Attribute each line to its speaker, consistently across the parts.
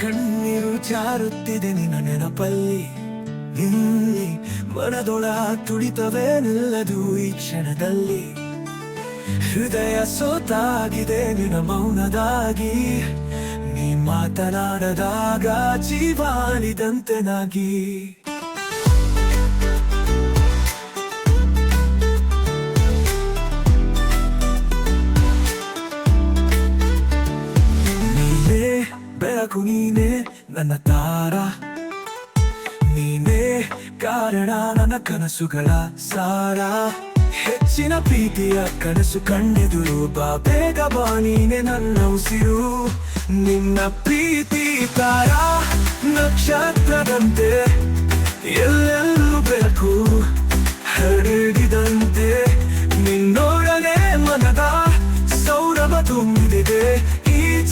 Speaker 1: ಕಣ್ಣೀರು ಚಾರುತ್ತಿದೆ ನಿನ್ನ ನೆನಪಲ್ಲಿ. ಇಲ್ಲಿ ಮನದೊಳ ತುಡಿತವೇ ನಿಲ್ಲದು ಈ ಕ್ಷಣದಲ್ಲಿ. ಹೃದಯ ಸೋತಾಗಿದೆ ನಿನ್ನ ಮೌನದಾಗಿ. ನೀ ಮಾತನಾಡದಾಗ ಜೀವಾಲಿದಂತೆ ಬೆಳಕು ನೀನೇ ನನ್ನ ತಾರ ನೀನೇ ಕಾರಣ ನನ್ನ ಕನಸುಗಳ ಸಾರ. ಹೆಚ್ಚಿನ ಪ್ರೀತಿಯ ಕನಸು ಕಂಡೆದುರು ಬಾ ಬೇಗ ಬಾ ನೀನೆ ನನ್ನ ಉಸಿರು. ನಿನ್ನ ಪ್ರೀತಿ ತಾರ ನಕ್ಷತ್ರದಂತೆ, ಎಲ್ಲೆಲ್ಲೂ ಬೆಳಕು ಹರಡಿದಂತೆ. ನಿನ್ನೊಡನೆ ಮನದ ಸೌರಭ ತುಂಬಿದೆ.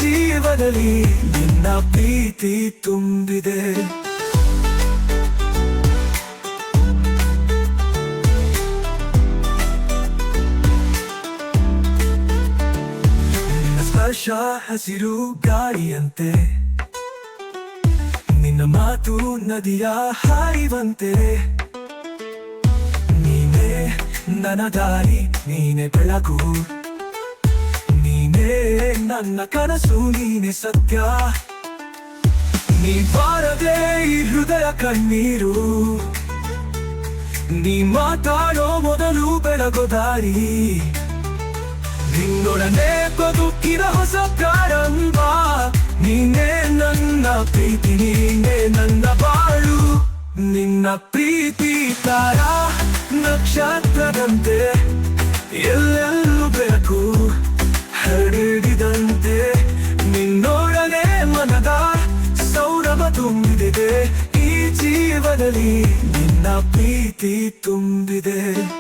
Speaker 1: ಜೀವನದಲ್ಲಿ ನಿನ್ನ ಪ್ರೀತಿ ತುಂಬಿದೆ. ಸ್ಪರ್ಶ ಹಸಿರು ಗಾಳಿಯಂತೆ. ನಿನ್ನ ಮಾತು ನದಿಯ ಹಾರಿವಂತೆ. ನೀನೇ ನನ್ನ ದಾರಿ, ನೀನೆ ಬೆಳಕು. ನನ್ನ ಕನಸು ನೀನೆ ಸತ್ಯ. ನೀ ಬಾರದೆ ಈ ಹೃದಯ ಕಣ್ಣೀರು. ನೀ ಮಾತಾಡೋ ಮೊದಲು ಬೆಳಗೋ ದಾರಿ. ನಿನ್ನೊಡನೆ ಬದುಕಿನ ಹೊಸ ಪ್ರಾರಂಭ. ನೀನೇ ನನ್ನ ಪ್ರೀತಿ, ನೀನೇ ನನ್ನ ಬಾಳು. ನಿನ್ನ ಪ್ರೀತಿ ತಾರ ನಕ್ಷತ್ರದಂತೆ. ಈ ಜೀವನದಲ್ಲಿ ನಿನ್ನ ಪ್ರೀತಿ ತುಂಬಿದೆ.